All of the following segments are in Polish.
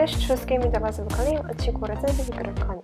те, що з ким я для вас виконаю, очікую рецензії від рекламі.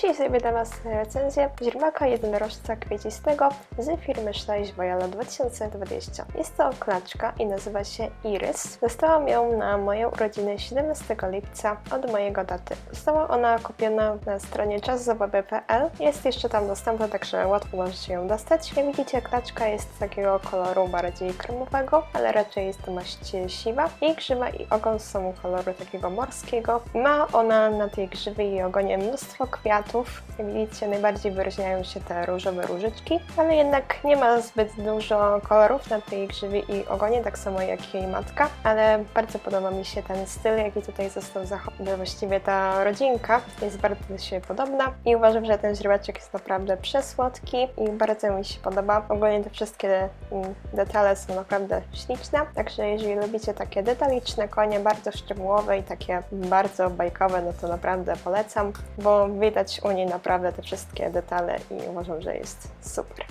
Dzisiaj sobie dla Was recenzję źremaka jednorożca kwiecistego z firmy Sztajś Wojala 2020. Jest to klaczka i nazywa się Iris. Dostałam ją na moją urodzinę 17 lipca od mojego taty. Została ona kupiona na stronie czaszazabawy.pl. Jest jeszcze tam dostępna, także łatwo możecie ją dostać. Jak widzicie, klaczka jest takiego koloru bardziej kremowego, ale raczej jest to maść siwa. Jej grzywa i ogon są koloru takiego morskiego. Ma ona na tej grzywie i ogonie mnóstwo kwiatów. Jak widzicie, najbardziej wyróżniają się te różowe różyczki, ale jednak nie ma zbyt dużo kolorów na tej grzywie i ogonie, tak samo jak jej matka, ale bardzo podoba mi się ten styl, jaki tutaj został zachowany. Właściwie ta rodzinka jest bardzo się podobna i uważam, że ten źrebaczek jest naprawdę przesłodki i bardzo mi się podoba. Ogólnie te wszystkie mm, detale są naprawdę śliczne, także jeżeli lubicie takie detaliczne konie, bardzo szczegółowe i takie bardzo bajkowe, no to naprawdę polecam, bo widać o niej naprawdę te wszystkie detale i uważam, że jest super.